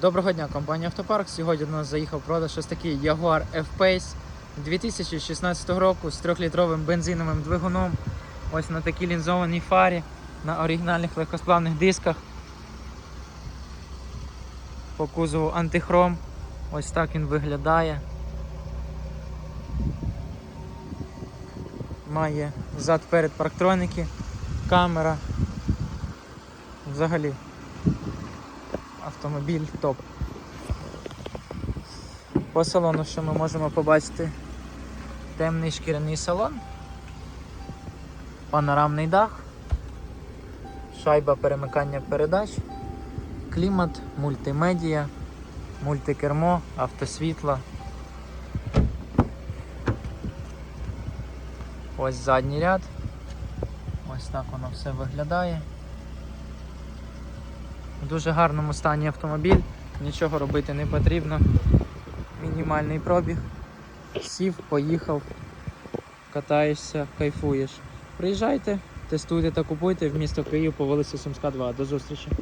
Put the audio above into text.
Доброго дня, компанія Автопарк. Сьогодні до нас заїхав продаж ось такий Jaguar F-Pace 2016 року з 3-літровим бензиновим двигуном. Ось на такій лінзованій фарі, на оригінальних легкосплавних дисках. По кузову антихром. Ось так він виглядає. Має зад-перед парктроніки, камера. Взагалі автомобіль топ. По салону, що ми можемо побачити, темний шкіряний салон, панорамний дах, шайба перемикання передач, клімат, мультимедіа, мультикермо, автосвітло. Ось задній ряд. Ось так воно все виглядає. В дуже гарному стані автомобіль, нічого робити не потрібно. Мінімальний пробіг. Сів, поїхав, катаєшся, кайфуєш. Приїжджайте, тестуйте та купуйте в місто Київ по вулиці Сумська 2. До зустрічі!